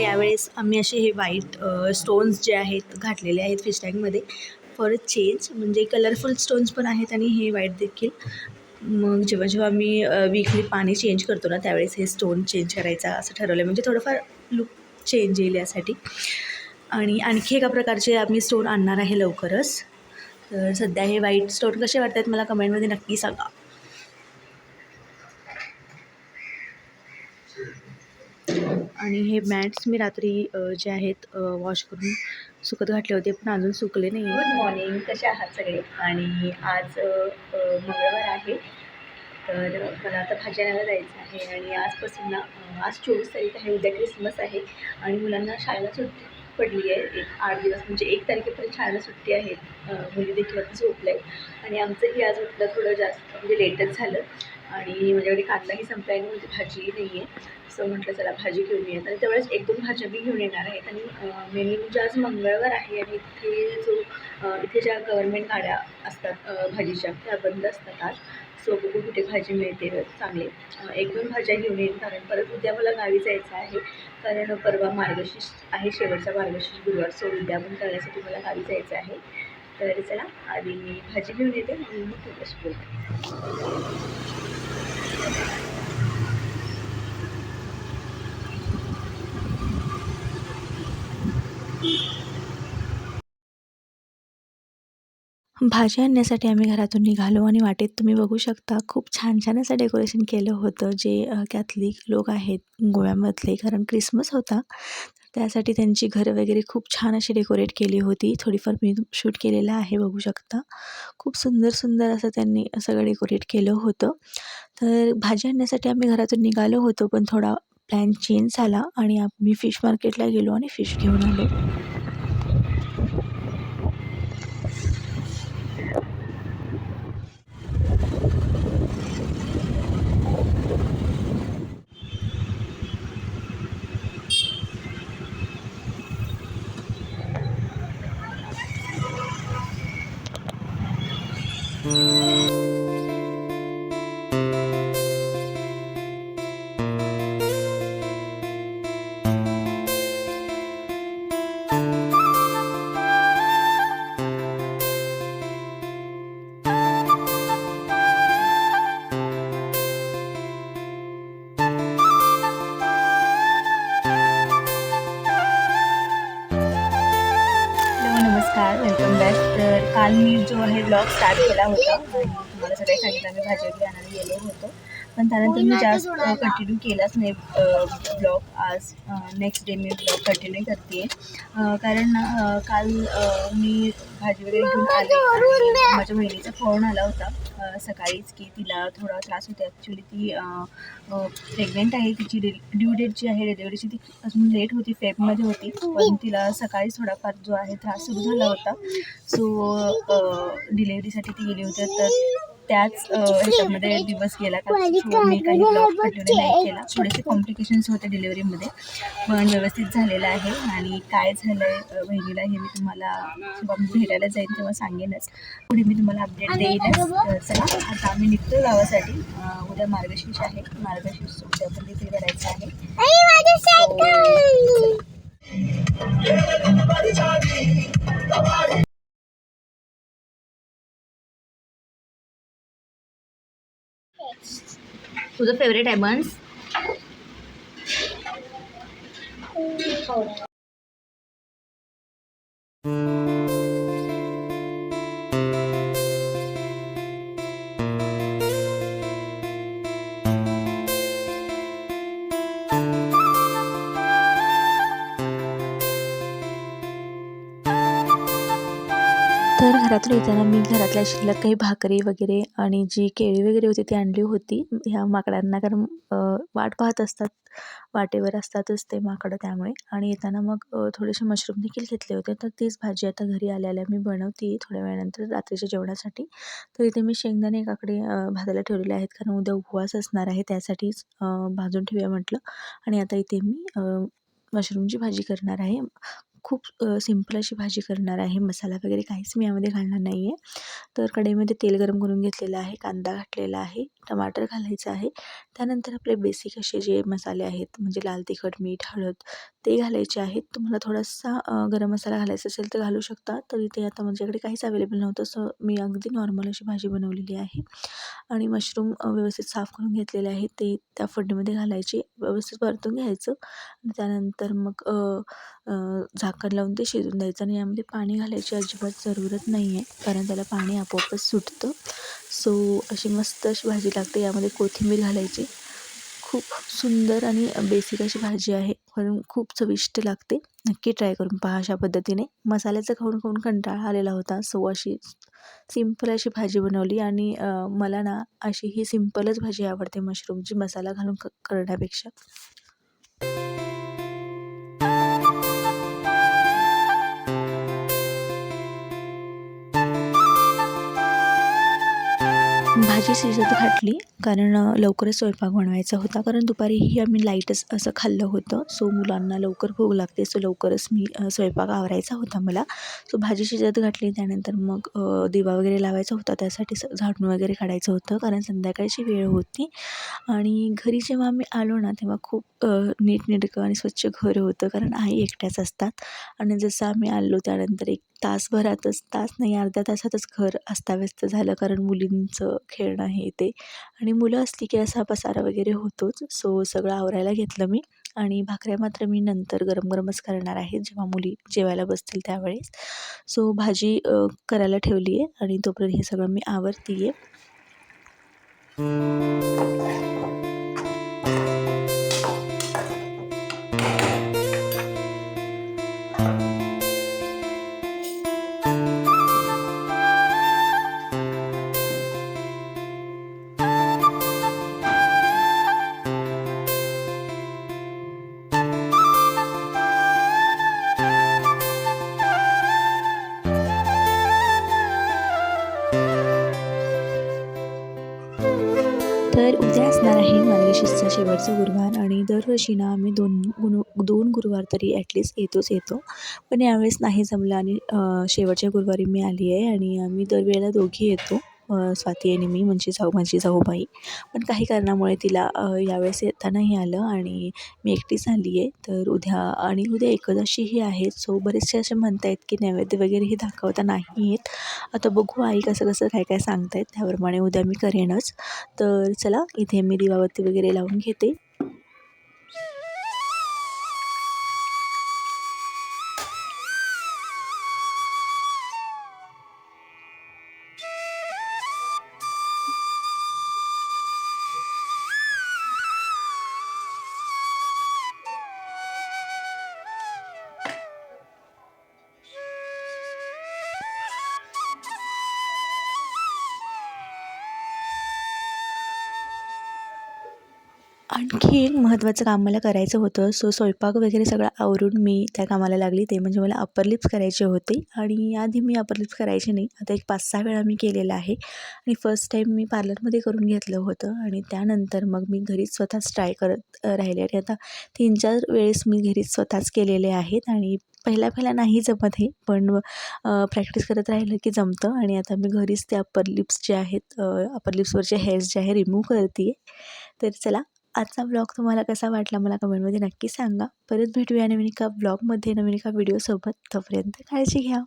यावेळेस आम्ही असे हे व्हाईट स्टोन्स जे आहेत घातलेले आहेत फिश टँकमध्ये फॉर अ चेंज म्हणजे कलरफुल स्टोन्स पण आहेत आणि हे व्हाईट देखील. मग जेव्हा जेव्हा आम्ही वीकली पाणी चेंज करतो ना त्यावेळेस हे स्टोन चेंज करायचा असं ठरवलं आहे म्हणजे थोडंफार लुक चेंज येईल यासाठी. आणि आणखी एका प्रकारचे आम्ही स्टोन आणणार आहे लवकरच. तर सध्या हे व्हाईट स्टोन कसे वाटतात मला कमेंटमध्ये नक्की सांगा. आणि हे मॅट्स मी रात्री जे आहेत वॉश करून सुकत घातले होते पण अजून सुकले नाही. गुड मॉर्निंग कसे आहात सगळे? आणि आज मंगळवार आहे तर मला आता भाजी जायचं आहे आणि आजपासून ना आज चोवीस तारीख आहे उद्या क्रिसमस आहे आणि मुलांना शाळेला सुट्टी पडली आहे एक आठ दिवस म्हणजे एक तारखेपर्यंत शाळेला सुट्टी आहे. मुली देखील आता झोपल्या आहेत. आणि आमचंही आज उठलं थोडं जास्त म्हणजे लेटच झालं. आणि म्हणजे माझ्याकडे कांदाही संपला आहे आणि म्हणजे भाजीही नाही आहे सो म्हटलं चला भाजी घेऊन येत आणि तेवढ्याच एक दोन भाज्या मी घेऊन येणार आहेत. आणि मेनली म्हणजे आज मंगळवार आहे आणि इथे जो इथे ज्या गव्हर्मेंट गाड्या असतात भाजीच्या त्या बंद असतात आज. सो बघू कुठे भाजी मिळते. चांगले. एक दोन भाज्या घेऊन येईन कारण परत उद्या मला गावी जायचं आहे. कारण परवा मार्गशीर्ष आहे शेवटचा मार्गशीर्ष गुरुवार. सो उद्या पण करण्यासाठी मला गावी जायचं आहे. तर चला आधी मी भाजी घेऊन येते आणि मग तुझ्याशी बोलते. भाजी आणण्यासाठी आम्ही घरातून निघालो आणि वाटेत तुम्ही बघू शकता खूप छान छान असं डेकोरेशन केलं होतं जे कॅथलिक लोक आहेत गोव्यामधले. कारण क्रिसमस होता त्यासाठी त्यांची घरं वगैरे खूप छान अशी डेकोरेट केली होती. थोडीफार मी शूट केलेलं आहे बघू शकता. खूप सुंदर सुंदर असं त्यांनी सगळं डेकोरेट केलं होतं. तर भाजी आणण्यासाठी आम्ही घरातून निघालो होतो पण थोडा प्लॅन चेंज झाला आणि आम्ही फिश मार्केटला गेलो आणि फिश घेऊन आलो. Música मी जो आहे ब्लॉग स्टार्ट केला होता तुम्हाला सगळे सांगितलं मी भाजी वगैरे आणायला गेलो होतो. पण त्यानंतर मी जास्त कंटिन्यू केलाच नाही ब्लॉग आज नेक्स्ट डे मी ब्लॉग कंटिन्यू करते कारण काल मी भाजी वगैरे घेऊन आले माझ्या बहिणीचा फोन आला होता सकाळीच की तिला थोडा त्रास होते ॲक्च्युली ती प्रेग्नेंट आहे. तिची ड्यू डेट जी आहे डिलिव्हरीची ती अजून लेट होती फेबमध्ये होती. पण तिला सकाळीच थोडाफार जो आहे त्रास सुरू झाला होता. सो डिलेवरीसाठी ती गेली होती. तर त्याच ह्याच्यामध्ये दिवस गेला का मी काही ब्लॉग कंटिन्यू नाही केला. थोडेसे कॉम्प्लिकेशन्स होते डिलेवरीमध्ये पण व्यवस्थित झालेलं आहे. आणि काय झालं आहे बहिणीला हे मी तुम्हाला भेटायला जाईन तेव्हा सांगेनच. पुढे मी तुम्हाला अपडेट देईनच. तर चला आता आम्ही निघतो गावासाठी. उद्या मार्गशीर्ष आहे. मार्गशीर्ष उद्या पण तिथे करायचं आहे. तुझं फेवरेट आहे बन्स Thank you. घरातून येताना मी घरातल्या शिल्लक काही भाकरी वगैरे आणि जी केळी वगैरे होती ती आणली होती. ह्या माकडांना कारण वाट पाहत असतात वाटेवर असतातच ते माकडं त्यामुळे. आणि येताना मग थोडेसे मशरूम देखील घेतले होते. तर तीच भाजी आता घरी आल्याला मी बनवते थोड्या वेळानंतर रात्रीच्या जेवणासाठी. तर इथे मी शेंगदाणे एकाकडे भाजायला ठेवलेले आहेत. कारण उद्या उपवास असणार आहे त्यासाठीच भाजून ठेवूया म्हटलं. आणि आता इथे मी मशरूमची भाजी करणार आहे. खूप सिंपल अशी भाजी करणार आहे. मसाला वगैरे काहीच मी यामध्ये घालणार नाही आहे तर कढईमध्ये तेल गरम करून घेतलेलं आहे कांदा घातलेला आहे टमाटर घालायचं आहे. त्यानंतर आपले बेसिक असे जे मसाले आहेत म्हणजे लाल तिखट मीठ हळद ते घालायचे आहेत. तुम्हाला थोडासा गरम मसाला घालायचा असेल तर घालू शकता. तर इथे आता माझ्याकडे काहीच अवेलेबल नव्हतं सो मी अगदी नॉर्मल अशी भाजी बनवलेली आहे. आणि मशरूम व्यवस्थित साफ करून घेतलेले आहे. ते त्या फोडणीमध्ये घालायचे व्यवस्थित परतून घ्यायचं. त्यानंतर मग झा झाकण लावून ते शिजून द्यायचं आणि यामध्ये पाणी घालायची अजिबात जरूरत नाही आहे कारण त्याला पाणी आपोआपच सुटतं. सो अशी मस्त अशी भाजी लागते. यामध्ये कोथिंबीर घालायची. खूप सुंदर आणि बेसिक अशी भाजी आहे. म्हणून खूप चविष्ट लागते. नक्की ट्राय करून पहा अशा पद्धतीने. मसाल्याचं खाऊन खाऊन कंटाळा आलेला होता. सो अशी सिंपल अशी भाजी बनवली आणि मला ना अशी ही सिंपलच भाजी आवडते मशरूमची मसाला घालून क करण्यापेक्षा. भाजी शिजत घातली कारण लवकरच स्वयंपाक बनवायचा होता. कारण दुपारीही आम्ही लाईटच असं खाल्लं होतं. सो मुलांना लवकर भूक लागते. सो लवकरच मी स्वयंपाक आवरायचा होता मला. सो भाजी शिजत घातली. त्यानंतर मग दिवा वगैरे लावायचा होता. त्यासाठी झाडून वगैरे काढायचं होतं. कारण संध्याकाळची वेळ होती. आणि घरी जेव्हा आम्ही आलो ना तेव्हा खूप नीटनेटकं आणि स्वच्छ घर होतं. कारण आई एकट्याच असतात. आणि जसं आम्ही आलो त्यानंतर एक तासभरातच तास नाही अर्ध्या तासातच घर अस्ताव्यस्त झालं. कारण मुलींचं खेळणं हे ते. आणि मुलं असली की असा पसारा वगैरे होतोच. सो सगळं आवरायला घेतलं मी. आणि भाकऱ्या मात्र मी नंतर गरम गरमच करणार आहे जेव्हा मुली जेवायला बसतील त्यावेळेस. सो भाजी करायला ठेवली आहे आणि तोपर्यंत हे सगळं मी आवरती आहे तर उद्या असणार आहे मार्गशीर्षचा शेवटचा गुरुवार आणि दरवर्षी ना आम्ही दोन गुण दोन गुरुवार तरी ॲटलिस्ट येतोच येतो. पण यावेळेस नाही जमलं आणि शेवटच्या गुरुवारी मी आली आहे आणि आम्ही दरवेळेला दोघी येतो. स्वाती आणि मी म्हणजे जाऊ माझी जाऊबाई. पण काही कारणामुळे तिला यावेळेस येता नाही आलं आणि मी एकटी झाली आहे तर उद्या आणि उद्या एकादशीही आहे. सो बरेचसे असे म्हणत आहेत की नैवेद्य वगैरेही दाखवता नाही आहेत आता बघू आई कसं कसं काय काय सांगतायत. त्याप्रमाणे उद्या मी करेनच. तर चला इथे मी दिवाबत्ती वगैरे लावून घेते. आणखी एक महत्त्वाचं काम मला करायचं होतं. सो स्वयंपाक वगैरे सगळं आवरून मी त्या कामाला लागली. ते म्हणजे मला अप्पर लिप्स करायचे होते. आणि आधी मी अप्पर लिप्स करायचे नाही. आता एक पाच सहा वेळा मी केलेलं आहे. आणि फर्स्ट टाईम मी पार्लरमध्ये करून घेतलं होतं. आणि त्यानंतर मग मी घरीच स्वतःच ट्राय करत राहिले. आणि आता तीन चार वेळेस मी घरीच स्वतःच केलेले आहेत. आणि पहिल्या पहिल्या नाही जमत हे. पण प्रॅक्टिस करत राहिलं की जमतं. आणि आता मी घरीच ते अप्पर लिप्स जे आहेत अप्पर लिप्सवरचे हेअर्स जे आहे रिमूव्ह करते आहे तर चला आजचा ब्लॉग तुम्हाला कसा वाटला मला कमेंटमध्ये नक्की सांगा. परत भेटूया नवीन एका ब्लॉगमध्ये नवीन एका व्हिडिओसोबत तोपर्यंत काळजी घ्या.